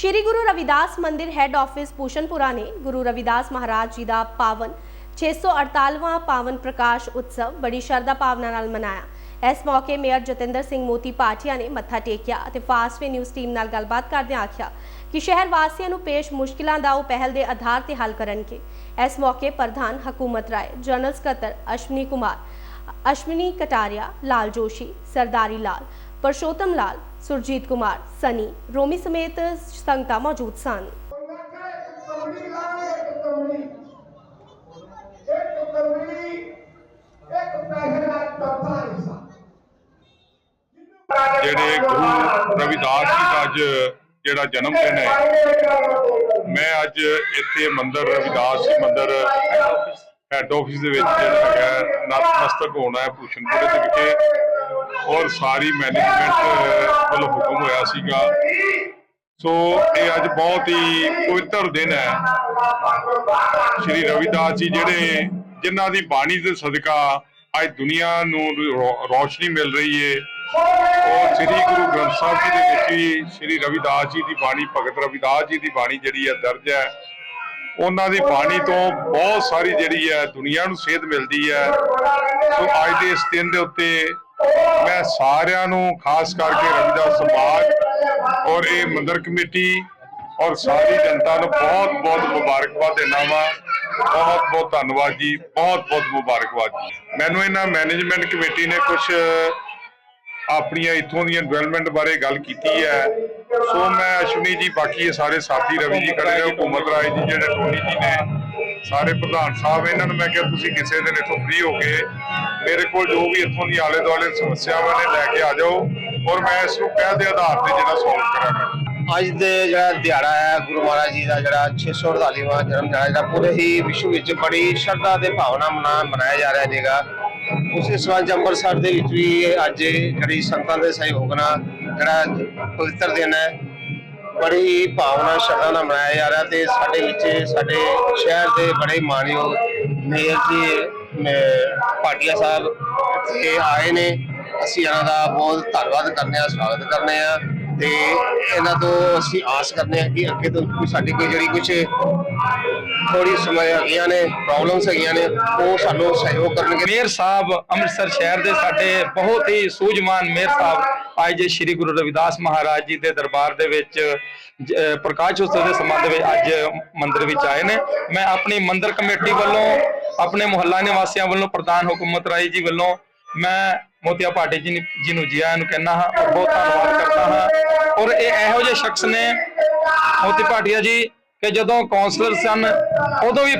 ਸ਼੍ਰੀ ਗੁਰੂ ਰਵਿਦਾਸ ਮੰਦਿਰ head office ਪੂਸ਼ਨਪੁਰਾ ਨੇ ਗੁਰੂ ਰਵਿਦਾਸ ਮਹਾਰਾਜ ਜੀ ਦਾ ਪਾਵਨ 648ਵਾਂ ਪਾਵਨ ਪ੍ਰਕਾਸ਼ ਉਤਸਵ ਬੜੀ ਸ਼ਰਧਾ ਭਾਵਨਾ ਨਾਲ ਮਨਾਇਆ। ਇਸ ਮੌਕੇ ਮੇਅਰ ਜਤਿੰਦਰ ਸਿੰਘ ਮੋਤੀ ਪਾਟਿਆ ਨੇ ਮੱਥਾ ਟੇਕਿਆ ਅਤੇ ਫਾਸਟਵੇ ਨਿਊਜ਼ ਟੀਮ ਨਾਲ ਗੱਲਬਾਤ ਕਰਦਿਆਂ ਆਖਿਆ ਕਿ ਸ਼ਹਿਰ ਵਾਸੀਆਂ ਨੂੰ ਪੇਸ਼ ਮੁਸ਼ਕਿਲਾਂ ਦਾ ਉਹ ਪਹਿਲ ਦੇ ਆਧਾਰ ਤੇ ਹੱਲ ਕਰਨਗੇ। ਇਸ ਮੌਕੇ ਪ੍ਰਧਾਨ ਹਕੂਮਤ ਰਾਏ, ਜਨਰਲ ਸਕੱਤਰ ਅਸ਼ਵਨੀ ਕੁਮਾਰ, ਅਸ਼ਵਨੀ ਕਟਾਰੀਆ, ਲਾਲ ਜੋਸ਼ੀ, ਸਰਦਾਰੀ ਲਾਲ, ਪਰਸ਼ੋਤਮ ਲਾਲ ਸੁਰਜੀਤ ਕੁਮਾਰ ਸਨੀ ਰੋਮੀ ਸਮੇਤ ਸੰਗਤਾਂ ਮੌਜੂਦ ਸਨ। ਜਿਹੜੇ ਗੁਰੂ ਰਵਿਦਾਸ ਜੀ ਦਾ ਅੱਜ ਜਿਹੜਾ ਜਨਮ ਦਿਨ ਹੈ ਮੈਂ ਅੱਜ ਇੱਥੇ ਮੰਦਿਰ ਰਵਿਦਾਸ ਜੀ ਮੰਦਿਰ ਹੈੱਡ ਆਫਿਸ ਦੇ ਵਿੱਚ ਜਿਹੜਾ ਹੈਗਾ ਨਤਮਸਤਕ ਹੋਣਾ ਹੈ ਭੂਸ਼ਣਪੁਰੇ ਦੇ ਵਿਖੇ ਔਰ ਸਾਰੀ ਮੈਨੇਜਮੈਂਟ ਵੱਲੋਂ ਹੁਕਮ ਹੋਇਆ ਸੀਗਾ। ਸੋ ਇਹ ਅੱਜ ਬਹੁਤ ਹੀ ਪਵਿੱਤਰ ਦਿਨ ਹੈ। ਸ਼੍ਰੀ ਰਵਿਦਾਸ ਜੀ ਜਿਹੜੇ ਜਿਨ੍ਹਾਂ ਦੀ ਬਾਣੀ ਦੇ ਸਦਕਾ ਅੱਜ ਦੁਨੀਆ ਨੂੰ ਰੋ- ਮਿਲ ਰਹੀ ਹੈ ਔਰ ਸ੍ਰੀ ਗੁਰੂ ਗ੍ਰੰਥ ਸਾਹਿਬ ਜੀ ਦੇ ਵਿੱਚ ਵੀ ਸ੍ਰੀ ਰਵਿਦਾਸ ਜੀ ਦੀ ਬਾਣੀ, ਭਗਤ ਰਵਿਦਾਸ ਜੀ ਦੀ ਬਾਣੀ ਜਿਹੜੀ ਹੈ, ਦਰਜ ਹੈ। ਉਹਨਾਂ ਦੀ ਬਾਣੀ ਤੋਂ ਬਹੁਤ ਸਾਰੀ ਜਿਹੜੀ ਹੈ, ਦੁਨੀਆ ਨੂੰ ਸੇਧ ਮਿਲਦੀ ਹੈ। ਸੋ ਅੱਜ ਦੇ ਇਸ ਦਿਨ ਦੇ ਉੱਤੇ ਮੈਂ ਸਾਰਿਆਂ ਨੂੰ ਖਾਸ ਕਰਕੇ ਰਵਿਦਾਸ ਸਮਾਜ ਔਰ ਇਹ ਮੰਦਰ ਕਮੇਟੀ ਔਰ ਸਾਰੀ ਜਨਤਾ ਨੂੰ ਬਹੁਤ ਬਹੁਤ ਮੁਬਾਰਕਬਾਦ ਦੇਣਾ ਵਾ। ਬਹੁਤ ਬਹੁਤ ਧੰਨਵਾਦ ਜੀ, ਬਹੁਤ ਬਹੁਤ ਮੁਬਾਰਕਬਾਦ ਜੀ। ਮੈਨੂੰ ਇਹਨਾਂ ਮੈਨੇਜਮੈਂਟ ਕਮੇਟੀ ਨੇ ਕੁਝ ਆਪਣੀਆਂ ਇੱਥੋਂ ਦੀਆਂ ਡਿਵੈਲਪਮੈਂਟ ਬਾਰੇ ਗੱਲ ਕੀਤੀ ਹੈ। ਸੋ ਮੈਂ ਅਸ਼ਵਨੀ ਜੀ, ਬਾਕੀ ਇਹ ਸਾਰੇ ਸਾਥੀ ਰਵੀ ਜੀ ਖੜੇ ਨੇ ਹੁਕੂਮਤ ਰਾਜ ਜੀ ਜਿਹੜੇ ਟੋਨੀ ਜੀ ਨੇ, ਸਾਰੇ ਪ੍ਰਧਾਨ ਸਾਹਿਬ, ਇਹਨਾਂ ਨੂੰ ਮੈਂ ਕਿਹਾ ਤੁਸੀਂ ਕਿਸੇ ਦਿਨ ਇੱਥੋਂ ਫ੍ਰੀ ਹੋ ਕੇ ਮੇਰੇ ਕੋਲ ਜੋ ਵੀ ਇੱਥੋਂ ਦੀ ਆਲੇ ਦੁਆਲੇ ਸਮੱਸਿਆਵਾਂ ਨੇ ਲੈ ਕੇ ਆ ਜਾਓ ਔਰ ਮੈਂ ਇਸ ਨੂੰ ਪਹਿਲ ਦੇ ਆਧਾਰ ਤੇ ਜਿਹੜਾ ਸੋਲਵ ਕਰਾਂਗਾ। ਅੱਜ ਦੇ ਜਿਹੜਾ ਦਿਹਾੜਾ ਹੈ, ਗੁਰੂ ਮਹਾਰਾਜ ਜੀ ਦਾ ਜਿਹੜਾ 648ਵਾਂ ਜਨਮ ਦਿਹਾੜਾ ਜਿਹੜਾ, ਪੂਰੇ ਹੀ ਵਿਸ਼ਵ ਵਿੱਚ ਬੜੀ ਸ਼ਰਧਾ ਤੇ ਭਾਵਨਾ ਮਨਾ, ਮਨਾਇਆ ਜਾ ਰਿਹਾ ਹੈਗਾ ਉਸੇ ਸਬੰਧ ਅੰਮ੍ਰਿਤਸਰ ਦੇ ਵਿੱਚ ਵੀ ਅੱਜ ਜਿਹੜੀ ਸੰਤਾਂ ਦੇ ਸਹਿਯੋਗ ਨਾਲ ਜਿਹੜਾ ਪਵਿੱਤਰ ਦਿਨ ਹੈ, ਬੜੀ ਹੀ ਭਾਵਨਾ, ਸ਼ਰਧਾ ਨਾਲ ਮਨਾਇਆ ਜਾ ਰਿਹਾ ਤੇ ਸਾਡੇ ਵਿੱਚ, ਸਾਡੇ ਸ਼ਹਿਰ ਦੇ ਬੜੇ ਮਾਣਯੋਗ ਮੇਅਰ ਜੀ ਭਾਟੀਆ ਸਾਹਿਬ ਇੱਥੇ ਆਏ ਨੇ। ਅਸੀਂ ਇਹਨਾਂ ਦਾ ਬਹੁਤ ਧੰਨਵਾਦ ਕਰਨੇ ਆ ਸਵਾਗਤ ਕਰਨੇ ਆ ਤੇ ਇਹਨਾਂ ਤੋਂ ਅਸੀਂ ਆਸ ਕਰਦੇ ਹਾਂ ਕਿ ਅੱਗੇ ਤੋਂ ਕੋਈ ਸਾਡੀ ਕੋਈ ਜਿਹੜੀ ਕੁਝ ਥੋੜੀ ਸਮਝ ਹੈਗੀਆਂ ਨੇ ਪ੍ਰੋਬਲਮਸ ਹੈਗੀਆਂ ਨੇ, ਉਹ ਸਾਨੂੰ ਸਹਿਯੋਗ ਕਰਨਗੇ। ਮੇਅਰ ਸਾਹਿਬ ਅੰਮ੍ਰਿਤਸਰ ਸ਼ਹਿਰ ਦੇ ਸਾਡੇ ਬਹੁਤ ਹੀ ਸੂਝਵਾਨ ਮੇਅਰ ਸਾਹਿਬ ਅੱਜ ਸ੍ਰੀ ਗੁਰੂ ਰਵਿਦਾਸ ਮਹਾਰਾਜ ਜੀ ਦੇ ਦਰਬਾਰ ਦੇ ਵਿੱਚ ਪ੍ਰਕਾਸ਼ ਉਤਸਵ ਦੇ ਸੰਬੰਧ ਵਿੱਚ ਅੱਜ ਮੰਦਿਰ ਵਿੱਚ ਆਏ ਨੇ। ਮੈਂ ਆਪਣੀ ਮੰਦਿਰ ਕਮੇਟੀ ਵੱਲੋਂ ਆਪਣੇ ਮੁਹੱਲਾ ਨਿਵਾਸੀਆਂ ਵੱਲੋਂ ਪ੍ਰਧਾਨ ਹੁਕੂਮਤ ਰਾਏ ਜੀ ਵੱਲੋਂ ਮੈਂ ਮੋਤੀਆ ਭਾਟੇ ਜੀ ਜੀ ਨੂੰ ਜੀਆਂ ਨੂੰ ਕਹਿੰਦਾ ਹਾਂ ਔਰ ਬਹੁਤ ਧੰਨਵਾਦ ਕਰਦਾ ਹਾਂ। ਔਰ ਇਹ ਇਹੋ ਜਿਹੇ ਸ਼ਖਸ ਨੇ ਮੋਤੀ ਭਾਟੀਆ ਜੀ ਕਿ ਜਦੋਂ ਕਾਉਂਸਲਰ ਸਨ, ਉਦੋਂ ਵੀ